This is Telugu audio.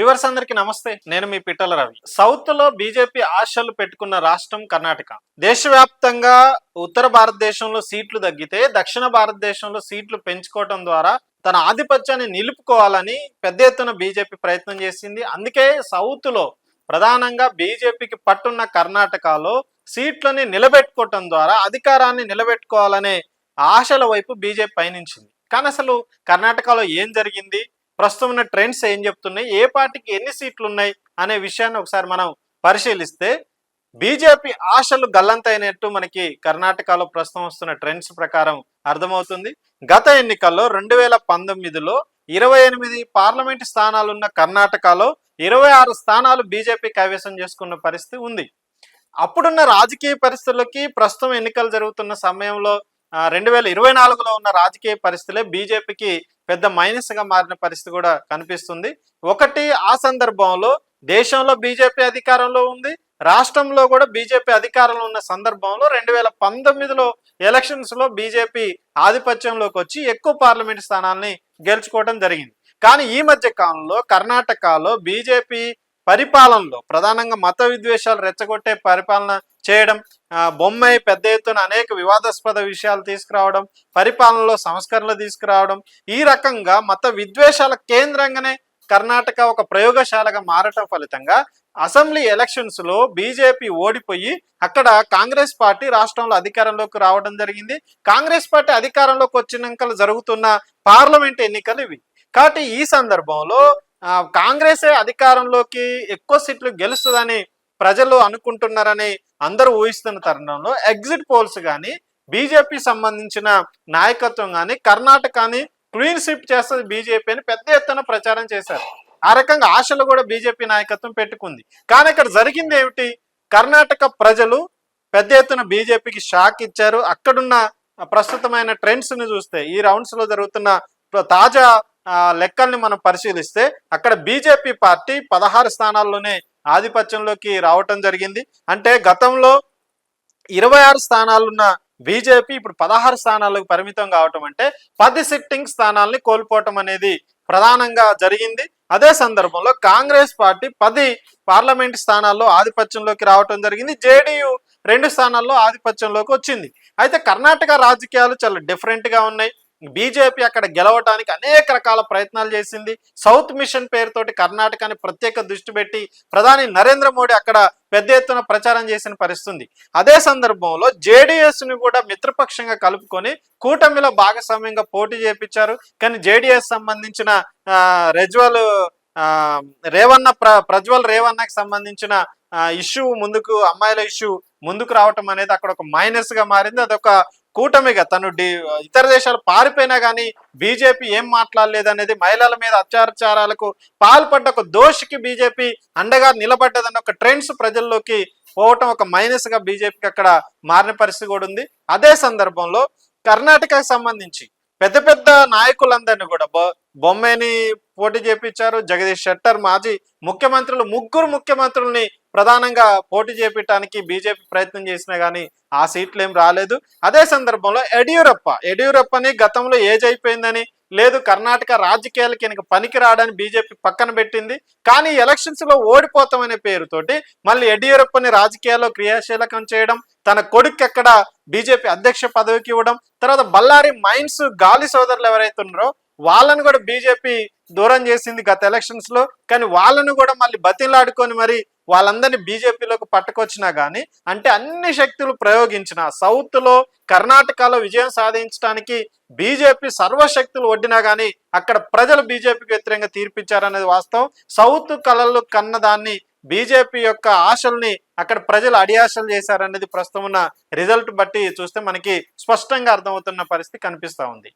వ్యూవర్స్ అందరికి నమస్తే నేను మీ పిట్టల రవి. సౌత్లో బీజేపీ ఆశలు పెట్టుకున్న రాష్ట్రం కర్ణాటక. దేశవ్యాప్తంగా ఉత్తర భారతదేశంలో సీట్లు తగ్గితే దక్షిణ భారతదేశంలో సీట్లు పెంచుకోవటం ద్వారా తన ఆధిపత్యాన్ని నిలుపుకోవాలని పెద్ద ఎత్తున బీజేపీ ప్రయత్నం చేసింది. అందుకే సౌత్లో ప్రధానంగా బీజేపీకి పట్టున్న కర్ణాటకలో సీట్లని నిలబెట్టుకోవటం ద్వారా అధికారాన్ని నిలబెట్టుకోవాలనే ఆశల వైపు బీజేపీ పయనించింది. కానీ అసలు కర్ణాటకలో ఏం జరిగింది? ప్రస్తుతం ఉన్న ట్రెండ్స్ ఏం చెప్తున్నాయి? ఏ పార్టీకి ఎన్ని సీట్లు ఉన్నాయి? అనే విషయాన్ని ఒకసారి మనం పరిశీలిస్తే బీజేపీ ఆశలు గల్లంతైనట్టు మనకి కర్ణాటకలో ప్రస్తుతం వస్తున్న ట్రెండ్స్ ప్రకారం అర్థమవుతుంది. గత ఎన్నికల్లో రెండు వేల పంతొమ్మిదిలో ఇరవై ఎనిమిది పార్లమెంట్ స్థానాలున్న కర్ణాటకలో ఇరవై ఆరు స్థానాలు బీజేపీ కైవసం చేసుకున్న పరిస్థితి ఉంది. అప్పుడున్న రాజకీయ పరిస్థితులకి ప్రస్తుతం ఎన్నికలు జరుగుతున్న సమయంలో రెండు వేల ఇరవై నాలుగులో ఉన్న రాజకీయ పరిస్థితులే బీజేపీకి పెద్ద మైనస్గా మారిన పరిస్థితి కూడా కనిపిస్తుంది. ఒకటి ఆ సందర్భంలో దేశంలో బీజేపీ అధికారంలో ఉంది. రాష్ట్రంలో కూడా బీజేపీ అధికారంలో ఉన్న సందర్భంలో రెండు వేల పంతొమ్మిదిలో ఎలక్షన్స్లో బీజేపీ ఆధిపత్యంలోకి వచ్చి ఎక్కువ పార్లమెంట్ స్థానాల్ని గెలుచుకోవడం జరిగింది. కానీ ఈ మధ్య కాలంలో కర్ణాటకలో బీజేపీ పరిపాలనలో ప్రధానంగా మత విద్వేషాలు రెచ్చగొట్టే పరిపాలన చేయడం బొమ్మై పెద్ద ఎత్తున అనేక వివాదాస్పద విషయాలు తీసుకురావడం పరిపాలనలో సంస్కరణలు తీసుకురావడం ఈ రకంగా మత విద్వేషాల కేంద్రంగానే కర్ణాటక ఒక ప్రయోగశాలగా మారటం ఫలితంగా అసెంబ్లీ ఎలక్షన్స్లో బీజేపీ ఓడిపోయి అక్కడ కాంగ్రెస్ పార్టీ రాష్ట్రంలో అధికారంలోకి రావడం జరిగింది. కాంగ్రెస్ పార్టీ అధికారంలోకి వచ్చినాక జరుగుతున్న పార్లమెంట్ ఎన్నికలు ఇవి. కాబట్టి ఈ సందర్భంలో కాంగ్రెసే అధికారంలోకి ఎక్కువ సీట్లు గెలుస్తుందని ప్రజలు అనుకుంటున్నారని అందరూ ఊహిస్తున్న తరుణంలో ఎగ్జిట్ పోల్స్ కానీ బీజేపీ సంబంధించిన నాయకత్వం కానీ కర్ణాటకని క్లీన్ స్విప్ చేస్తుంది బీజేపీ అని పెద్ద ఎత్తున ప్రచారం చేశారు. ఆ రకంగా ఆశలు కూడా బీజేపీ నాయకత్వం పెట్టుకుంది. కానీ ఇక్కడ జరిగింది ఏమిటి? కర్ణాటక ప్రజలు పెద్ద ఎత్తున బీజేపీకి షాక్ ఇచ్చారు. అక్కడున్న ప్రస్తుతమైన ట్రెండ్స్ని చూస్తే ఈ రౌండ్స్లో జరుగుతున్న తాజా లెక్కల్ని మనం పరిశీలిస్తే అక్కడ బీజేపీ పార్టీ పదహారు స్థానాల్లోనే ఆధిపత్యంలోకి రావటం జరిగింది. అంటే గతంలో ఇరవై ఆరు స్థానాలున్న బీజేపీ ఇప్పుడు పదహారు స్థానాలకు పరిమితం కావటం అంటే పది సిట్టింగ్ స్థానాల్ని కోల్పోవటం అనేది ప్రధానంగా జరిగింది. అదే సందర్భంలో కాంగ్రెస్ పార్టీ పది పార్లమెంట్ స్థానాల్లో ఆధిపత్యంలోకి రావటం జరిగింది. జేడీయూ రెండు స్థానాల్లో ఆధిపత్యంలోకి వచ్చింది. అయితే కర్ణాటక రాజకీయాలు చాలా డిఫరెంట్గా ఉన్నాయి. బీజేపీ అక్కడ గెలవటానికి అనేక రకాల ప్రయత్నాలు చేసింది. సౌత్ మిషన్ పేరుతోటి కర్ణాటకని ప్రత్యేక దృష్టి పెట్టి ప్రధాని నరేంద్ర మోడీ అక్కడ పెద్ద ఎత్తున ప్రచారం చేసిన పరిస్థితుంది. అదే సందర్భంలో జేడిఎస్ని కూడా మిత్రపక్షంగా కలుపుకొని కూటమిలో భాగస్వామ్యంగా పోటీ చేపించారు. కానీ జేడిఎస్ సంబంధించిన రెజ్వల్ రేవన్న ప్ర ప్రజ్వల్ రేవన్నకి సంబంధించిన ఇష్యూ ముందుకు అమ్మాయిల ఇష్యూ ముందుకు రావటం అనేది అక్కడ ఒక మైనస్గా మారింది. అదొక కూటమిగా తను ఇతర దేశాలు పారిపోయినా కానీ బీజేపీ ఏం మాట్లాడలేదు అనేది మహిళల మీద అత్యాచారాలకు పాల్పడ్డ ఒక దోషికి బీజేపీ అండగా నిలబడ్డదన్న ఒక ట్రెండ్స్ ప్రజల్లోకి పోవటం ఒక మైనస్గా బీజేపీకి అక్కడ మారిన పరిస్థితి కూడా ఉంది. అదే సందర్భంలో కర్ణాటకకు సంబంధించి పెద్ద పెద్ద నాయకులందరినీ కూడా బొమ్మని పోటీ చేపించారు. జగదీష్ షెట్టర్ మాజీ ముఖ్యమంత్రులు ముగ్గురు ముఖ్యమంత్రుల్ని ప్రధానంగా పోటీ చేపట్టడానికి బీజేపీ ప్రయత్నం చేసినా కానీ ఆ సీట్లు ఏం రాలేదు. అదే సందర్భంలో యడియూరప్ప యడియూరప్పని గతంలో ఏజ్ అయిపోయిందని లేదు కర్ణాటక రాజకీయాలకి వెనక పనికి రావడానికి బీజేపీ పక్కన పెట్టింది. కానీ ఎలక్షన్స్లో ఓడిపోతామనే పేరుతోటి మళ్ళీ యడియూరప్పని రాజకీయాల్లో క్రియాశీలకం చేయడం తన కొడుకు ఎక్కడ బీజేపీ అధ్యక్ష పదవికి ఇవ్వడం తర్వాత బళ్ళారి మైన్స్ గాలి సోదరులు ఎవరైతే ఉన్నారో వాళ్ళను కూడా బీజేపీ దూరం చేసింది గత ఎలక్షన్స్లో. కానీ వాళ్ళను కూడా మళ్ళీ బతిలాడుకొని మరి వాళ్ళందరినీ బీజేపీలోకి పట్టుకొచ్చినా కానీ అంటే అన్ని శక్తులు ప్రయోగించిన సౌత్లో కర్ణాటకలో విజయం సాధించడానికి బీజేపీ సర్వశక్తులు వడ్డినా కానీ అక్కడ ప్రజలు బీజేపీకి వ్యతిరేకంగా తీర్పిచ్చారనేది వాస్తవం. సౌత్ కళలు కన్న దాన్ని బీజేపీ యొక్క ఆశల్ని అక్కడ ప్రజలు అడియాశలు చేశారనేది ప్రస్తుతం ఉన్న రిజల్ట్ బట్టి చూస్తే మనకి స్పష్టంగా అర్థమవుతున్న పరిస్థితి కనిపిస్తూ ఉంది.